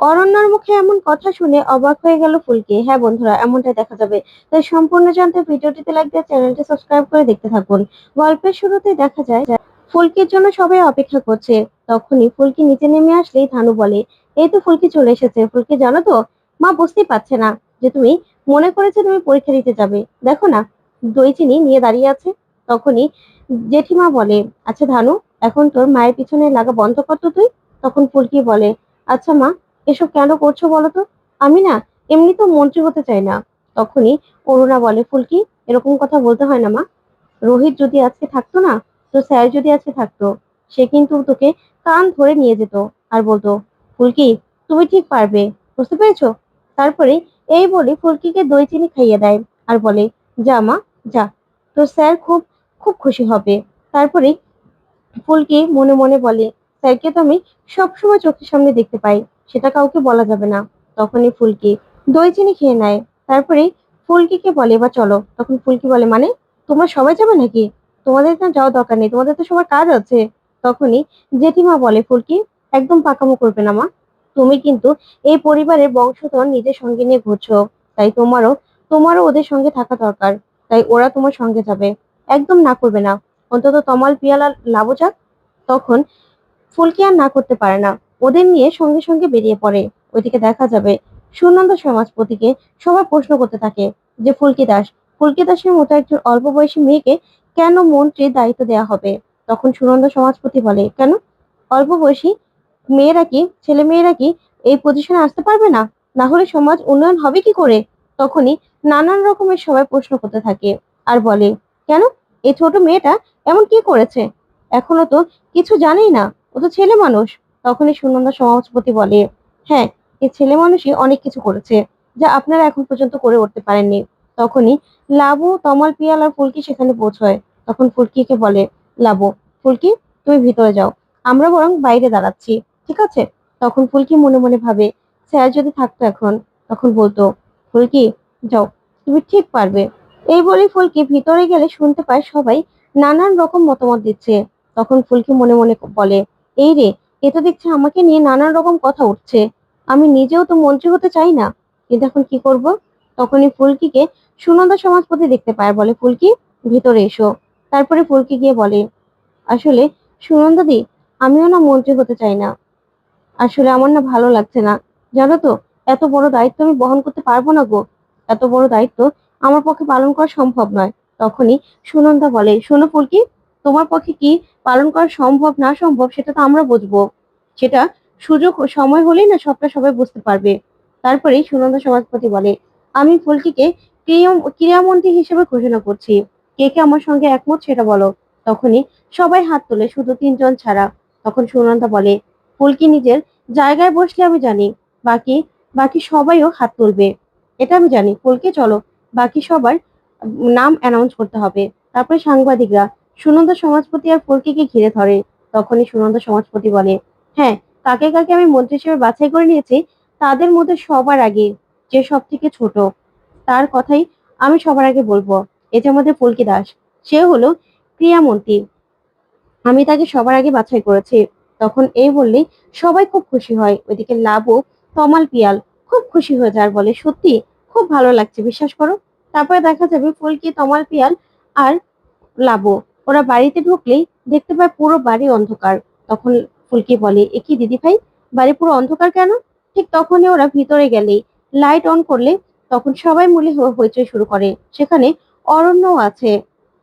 অরণ্যর মুখে এমন কথা শুনে অবাক হয়ে গেল ফুলকি। হ্যাঁ বন্ধুরা, এমনটাই দেখা যাবে। তাই সম্পূর্ণ জানতে ভিডিওটিতে লাইক দিয়ে চ্যানেলটি সাবস্ক্রাইব করে দেখতে থাকুন। গল্পের শুরুতেই দেখা যায় ফুলকির জন্য সবাই অপেক্ষা করছে। তখনই ফুলকি নিচে নেমে আসলেই ধানু বলে, এই তো ফুলকি চলে এসেছে। ফুলকি, জানো তো, মা বুঝতেই পারছে না যে তুমি মনে করেছে তুমি পরীক্ষা দিতে যাবে। দেখো না, দই চিনি নিয়ে দাঁড়িয়ে আছে। তখনই জেঠিমা বলে আচ্ছা ধানু, এখন তোর মায়ের পিছনে লাগা বন্ধ কর তো তুই। তখন ফুলকি বলে আচ্ছা মা এসব কেন করছ বলো তো? আমি না, এমনি তো মন্ত্রী হতে চাই না। তখনই অরুণা বলে, ফুলকি, এরকম কথা বলতে হয় না মা। রোহিত যদি আজকে থাকতো না, তো স্যার যদি আজকে থাকতো, সে কিন্তু তোকে কান ধরে নিয়ে যেত আর বলতো, ফুলকি, তুমি ঠিক পারবে, বুঝতে পেরেছ? তারপরে এই বলে ফুলকিকে দই চিনি খাইয়ে দেয় আর বলে, যা মা, যা। তো স্যার খুব খুব খুশি হবে। তারপরে ফুলকি মনে মনে বলে, স্যারকে তো আমি সবসময় চোখের সামনে দেখতে পাই। সেটা কাউকে বলা যাবে না। তখনই ফুলকি দই চিনি খেয়ে নেয়। তারপরে ফুলকিকে বলে বা চলো। তখন ফুলকি বলে মানে তোমরা সবাই যাবে নাকি? তোমাদের তো যাওয়া দরকার নেই, তোমাদের তো সবার কাজ আছে। তখনই জেঠিমা বলে, ফুলকি, একদম পাকামো করবে না মা। তুমি কিন্তু এই পরিবারের বংশধর নিজের সঙ্গে নিয়ে ঘুরছো। তাই তোমারও তোমারও ওদের সঙ্গে থাকা দরকার। তাই ওরা তোমার সঙ্গে যাবে। একদম না করবে না। অন্তত তমাল পিয়ালা লাবো যাক। তখন ফুলকি আর না করতে পারে না। ওদের নিয়ে সঙ্গে সঙ্গে বেরিয়ে পড়ে। ওইদিকে দেখা যাবে সুনন্দ সমাজপতিকে সবাই প্রশ্ন করতে থাকে যে, ফুলকি দাস, ফুলকি দাসের মতো একজন অল্প বয়সী মেয়েকে কেন মন্ত্রীর দায়িত্ব দেওয়া হবে? তখন সুনন্দ সমাজপতি বলে, কেন? অল্প বয়সী মেয়েরা কি, ছেলে মেয়েরা কি এই পজিশনে আসতে পারবে না? না হলে সমাজ উন্নয়ন হবে কি করে? তখনই নানান রকমের সবাই প্রশ্ন করতে থাকে আর বলে, কেন? এই ছোট মেয়েটা এমন কি করেছে? এখনও তো কিছু জানেই না। ও তো ছেলে মানুষ। তখনই সুনন্দা সমাজপতি বলে হ্যাঁ এই ছেলে মানুষই অনেক কিছু করেছে, যা আপনারা এখন পর্যন্ত করে উঠতে পারেননি। তখনই লাবু, তমাল, পিয়াল আর ফুলকি সেখানে পৌঁছয়। তখন ফুলকিকে বলে, লাবু, ফুলকি, তুমি ভিতরে যাও। আমরা বরং বাইরে দাঁড়াচ্ছি, ঠিক আছে? তখন ফুলকি মনে মনে ভাবে, স্যার যদি থাকতো এখন? তখন বলতো, ফুলকি, যাও, তুমি ঠিক পারবে। এই বলে ফুলকি ভিতরে গেলে শুনতে পায় সবাই নানান রকম মতামত দিচ্ছে। তখন ফুলকি মনে মনে বলে, এই রে এ তো দেখছি আমাকে নিয়ে নানান রকম কথা উঠছে। আমি নিজেও তো মন্ত্রী হতে চাই না। কিন্তু এখন কি করব? তখনই ফুলকিকে সুনন্দা সমাজপতি দেখতে পায়, বলে, ফুলকি, ভিতরে এসো। তারপরে ফুলকি গিয়ে বলে, আসলে সুনন্দাদি আমিও না মন্ত্রী হতে চাই না। আসলে আমার না ভালো লাগছে না। জানো তো, এত বড় দায়িত্ব আমি বহন করতে পারব না গো। এত বড় দায়িত্ব আমার পক্ষে পালন করা সম্ভব নয়। তখনই সুনন্দা বলে, শোনো ফুলকি তোমার পক্ষে কি পালন করা সম্ভব, না সম্ভব, সেটা তো আমরা বুঝব। সেটা সুযোগ সময় হলেই না সবটা সবাই বুঝতে পারবে। তারপরেই সুনন্দা সমাজপতি বলে, আমি ফুলটিকে ক্রীড়ামন্ত্রী হিসেবে ঘোষণা করছি। কে কে আমার সঙ্গে একমত সেটা বলো। তখনই সবাই হাত তোলে, শুধু তিনজন ছাড়া। তখন সুনন্দা বলে, ফুলকি নিজের জায়গায় বসলে আমি জানি, বাকি বাকি সবাইও হাত তুলবে। এটা আমি জানি। ফুলকে, চলো, বাকি সবার নাম অ্যানাউন্স করতে হবে। তারপরে সাংবাদিকরা সুনন্দা সমাজপতি আর ফুলকিকে ঘিরে ধরে। তখনই সুনন্দা সমাজপতি বলে হ্যাঁ কাকে কাকে আমি মন্ত্রী হিসেবে বাছাই করে নিয়েছি, তাদের মধ্যে সবার আগে যে সব থেকে ছোট, তার কথাই আমি সবার আগে বলব। এই যে আমাদের ফুলকি দাস সে হলো ক্রিয়ামন্ত্রী। আমি তাকে সবার আগে বাছাই করেছি। তখন এই বললেই সবাই খুব খুশি হয়। ওইদিকে লাবু, তমাল পিয়াল খুব খুশি হয়ে যায় বলে, সত্যি, খুব ভালো লাগছে, বিশ্বাস করো? তারপরে দেখা যাবে ফুলকি, তমাল পিয়াল আর লাবু। ওরা বাড়িতে ঢুকলেই দেখতে পায় পুরো বাড়ি অন্ধকার। তখন ফুলকি বলে, এ কি দিদি ভাই? বাড়ি পুরো অন্ধকার কেন? ঠিক তখনই ওরা ভিতরে গেলেই লাইট অন করলে তখন সবাই মিলে হইচই শুরু করে। সেখানে অরণ্যও আছে।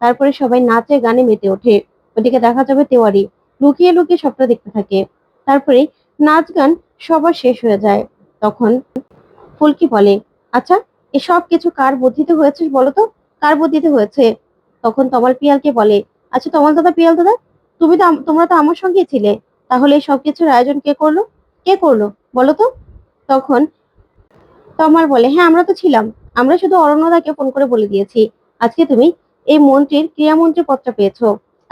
তারপরে সবাই নাচে গানে মেতে ওঠে। ওদিকে দেখা যাবে তেওয়ারি লুকিয়ে লুকিয়ে সবটা দেখতে থাকে। তারপরে নাচ গান সবার শেষ হয়ে যায়। তখন ফুলকি বলে আচ্ছা এসব কিছু কার বুদ্ধিতে হয়েছে বলো তো? কার বুদ্ধিতে হয়েছে? তখন তমাল পিয়ালকে বলে আচ্ছা তমাল দাদা পিয়াল দাদা, তুমি তো তোমরা তো আমার সঙ্গেই ছিলে। তাহলে এই সব কিছুর আয়োজন কে করল? কে করল? বলো তো। তখন তমাল বলে হ্যাঁ আমরা তো ছিলাম। আমরা শুধু অরণ্যদাকে ফোন করে বলে দিয়েছি। আজকে তুমি এই মন্ত্রীর ক্রিয়ামন্ত্রী পত্র পেয়েছ।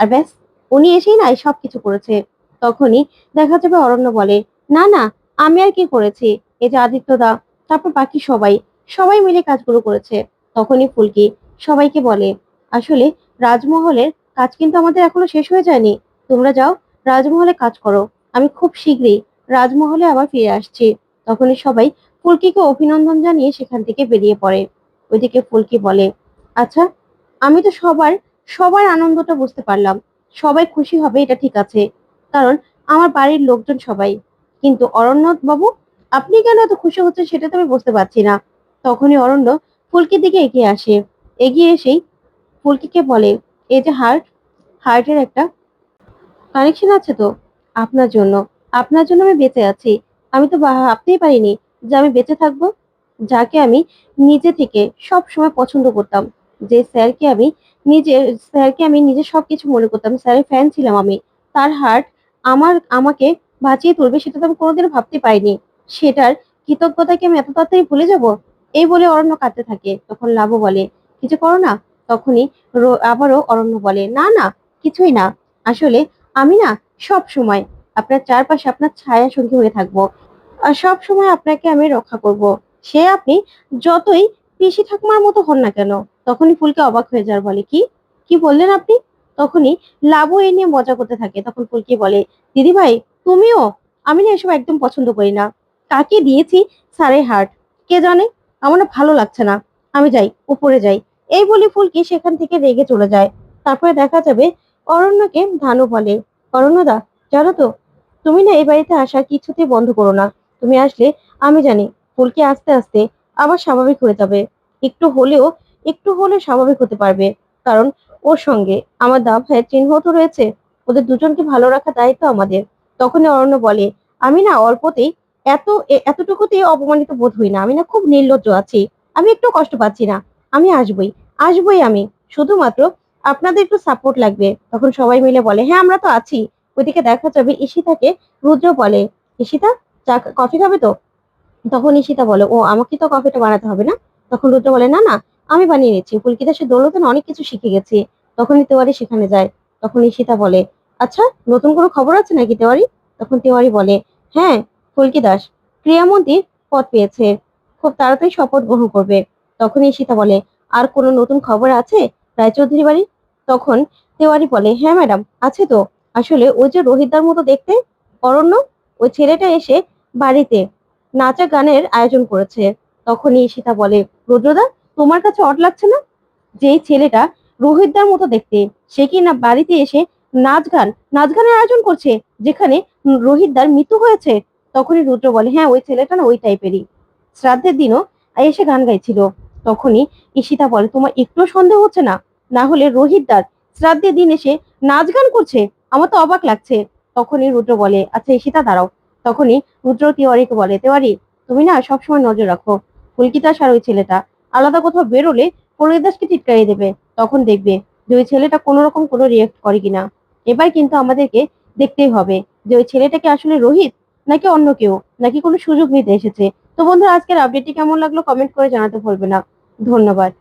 আর ব্যাস, উনি এসেই না এই সব কিছু করেছে। তখনই দেখা যাবে অরণ্য বলে, না না, আমি আর কি করেছি? এই যে আদিত্যদা তারপর বাকি সবাই সবাই মিলে কাজগুলো করেছে। তখনই ফুলকি সবাইকে বলে, আসলে রাজমহলের কাজ কিন্তু আমাদের এখনও শেষ হয়ে যায়নি। তোমরা যাও, রাজমহলে কাজ করো। আমি খুব শীঘ্রই রাজমহলে আবার ফিরে আসছি। তখনই সবাই ফুলকিকে অভিনন্দন জানিয়ে সেখান থেকে বেরিয়ে পড়ে। ওইদিকে ফুলকি বলে আচ্ছা আমি তো সবার সবার আনন্দটা বুঝতে পারলাম। সবাই খুশি হবে, এটা ঠিক আছে। কারণ আমার বাড়ির লোকজন সবাই। কিন্তু অরণ্য বাবু আপনি কেন এত খুশি হচ্ছেন সেটা তো আমি বুঝতে পারছি না। তখনই অরণ্য ফুলকির দিকে এগিয়ে আসে। এগিয়ে এসেই ফুলকিকে বলে এই যে হার্ট হার্টের একটা কানেকশন আছে তো আপনার জন্য। আপনার জন্য আমি বেঁচে আছি। আমি তো ভাবতেই পারিনি যে আমি বেঁচে থাকব। যাকে আমি নিজে থেকে সব সময় পছন্দ করতাম। যে স্যারকে আমি নিজে, স্যারকে আমি নিজে সব কিছু মনে করতাম। স্যারের ফ্যান ছিলাম আমি। তার হার্ট আমার, আমাকে বাঁচিয়ে তুলবে সেটা তো আমি কোনোদিনও ভাবতে পারিনি। সেটার কৃতজ্ঞতাকে আমি এত তাড়াতাড়ি ভুলে যাব? এই বলে অরণ্য কাঁদতে থাকে। তখন লাভও বলে, কিছু করো না। তখনই আবারও অরণ্য বলে, না না, কিছুই না। আসলে আমি না সব সময় আপনার চারপাশে আপনার ছায়া সঙ্গী হয়ে থাকব। সব সময় আপনাকে আমি রক্ষা করব। সে আপনি যতই পিসি ঠাকুমার মতো হন না কেন, তখনই ফুলকে অবাক হয়ে যার বলে, কি? কি বললেন আপনি? তখনই লাবু এ নিয়ে মজা করতে থাকে। তখন ফুলকি বলে দিদি ভাই তুমিও? আমি না এসব একদম পছন্দ করি না। কাকে দিয়েছি সারে হার্ট কে জানে? আমার ভালো লাগছে না। আমি যাই, উপরে যাই। এই বলে ফুলকি সেখান থেকে রেগে চলে যায়? তারপরে দেখা যাবে অরণ্যকে ধানু বলে। অরণ্যদা জানো তো, তুমি না এই বাড়িতে আসা কিছুতেই বন্ধ করো না। তুমি আসলে, আমি জানি, ফুলকি আস্তে আস্তে আবার স্বাভাবিক হয়ে যাবে। একটু হলেও, একটু হলে স্বাভাবিক হতে পারবে। কারণ ওর সঙ্গে আমার দা ভাইয়ের চিহ্ন তো রয়েছে। ওদের দুজনকে ভালো রাখা দায়িত্ব আমাদের। তখনই অরণ্য বলে, আমি না অল্পতেই এত, এতটুকুতেই অপমানিত বোধ হই না। আমি না খুব নির্লজ্জ আছি। আমি একটু কষ্ট পাচ্ছি না। আমি আসবই আসবই আমি। শুধুমাত্র আপনাদের একটু সাপোর্ট লাগবে। তখন সবাই মিলে বলে হ্যাঁ আমরা তো আছি। ওইদিকে দেখা যাবে ঈশিতাকে রুদ্র বলে, ঈশিতা, চা কফি খাবে তো? তখন ঈশিতা বলে, ও, আমাকে তো কফিটা বানাতে হবে না? তখন রুদ্র বলে, না না, আমি বানিয়ে নিচ্ছি। ফুলকিতা, সে দৌলতে অনেক কিছু শিখে গেছি। তখনই তেওয়ারি সেখানে যায়। তখন ঈশিতা বলে আচ্ছা নতুন কোনো খবর আছে নাকি তেওয়ারি? তখন তেওয়ারি বলে হ্যাঁ ফুলকি দাস ক্রিয়ামন্ত্রীর পদ পেয়েছে। খুব তাড়াতাড়ি শপথ গ্রহণ করবে। তখন সীতা বলে, আর কোনো নতুন খবর আছে? রায়চৌধুরী বাড়ি। তখন তেওয়ারি বলে হ্যাঁ ম্যাডাম, আছে তো। আসলে ওই যে রোহিতদার মতো দেখতে, অরণ্য, ওই ছেলেটা এসে বাড়িতে নাচা গানের আয়োজন করেছে। তখনই সীতা বলে, রুদ্রদা, তোমার কাছে অট লাগছে না? যে এই ছেলেটা রোহিতদার মতো দেখতে, সে কি না বাড়িতে এসে নাচ গান, নাচ গানের আয়োজন করছে, যেখানে রোহিতদার মৃত্যু হয়েছে? তখনই রুদ্র বলে হ্যাঁ ওই ছেলেটা না ওই টাইপেরই শ্রাদ্ধের দিনও এসে গান গাইছিল। তখনই ঈশিতা বলে, তোমার একটু সন্দেহ হচ্ছে না? না হলে রোহিতদার শ্রাদ্ধের দিন এসে নাচ গান করছে। আমার তো অবাক লাগছে। তখনই রুদ্র বলে আচ্ছা ঈশিতা দাঁড়াও। তখনই রুদ্র তিওয়ারিকে বলে, তিওয়ারি, তুমি না সবসময় নজর রাখো। পুলকিতাস আর ওই ছেলেটা, আলাদা কোথাও বেরোলে পরিদাসকে টিটকারিয়ে দেবে। তখন দেখবে যে ওই ছেলেটা কোনো রকম কোনো রিয়েক্ট করে কিনা। এবার কিন্তু আমাদেরকে দেখতেই হবে যে ওই ছেলেটাকে আসলে রোহিত, নাকি অন্য কেউ, নাকি কোনো সুযোগ নিতে এসেছে। তো বন্ধুরা, আজকের আপডেটটি কেমন লাগল কমেন্ট করে জানাতে ভুলবে না। ধন্যবাদ।